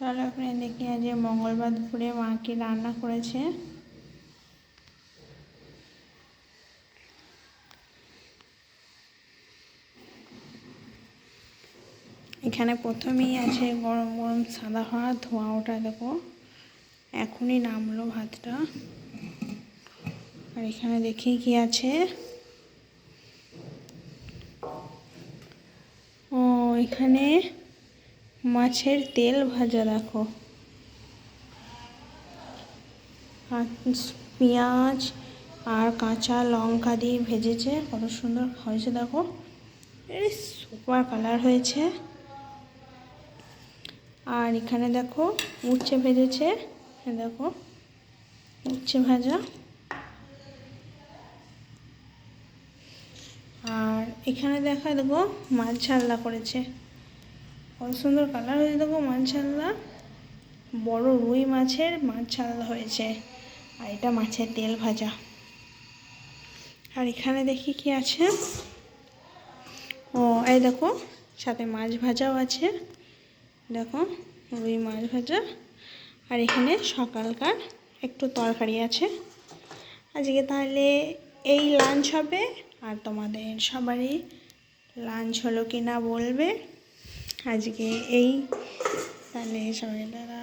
চলো এখানে দেখি আজ মঙ্গলবার দুপুরে মা কি রান্না করেছে। এখানে প্রথমেই আছে গরম গরম সাদা ভাত, ধোয়া ওটা দেখো। এখনই নামলো ভাতটা। আর এখানে দেখি কি আছে। ও, এখানে মাছের তেল ভাজা, দেখো। পেঁয়াজ আর কাঁচা লঙ্কা দিয়ে ভেজেছে, কত সুন্দর হয়েছে, দেখো। এই সুপার কালার হয়েছে। আর এখানে, দেখো, উচ্ছে ভেজেছে দেখো, উচ্ছে ভাজা। আর এখানে দেখা, দেখো, মাছ ঝাল্লা করেছে। কত সুন্দর কালার হয়েছে দেখো মাছ ঝাল্লা বড় রুই মাছের মাছ ঝাল্লা হয়েছে। আর এটা মাছের তেল ভাজা। আর এখানে দেখি কি আছে? ও, এই দেখো, সাথে মাছ ভাজাও আছে। দেখো, রুই মাছ ভাজা। আর এখানে সকালকার একটু তরকারি আছে। আজকে তাহলে এই লাঞ্চ হবে, আর তোমাদের সবারই লাঞ্চ হলো কি না বলবে। আজকে এই তাহলে সবাই দাঁড়া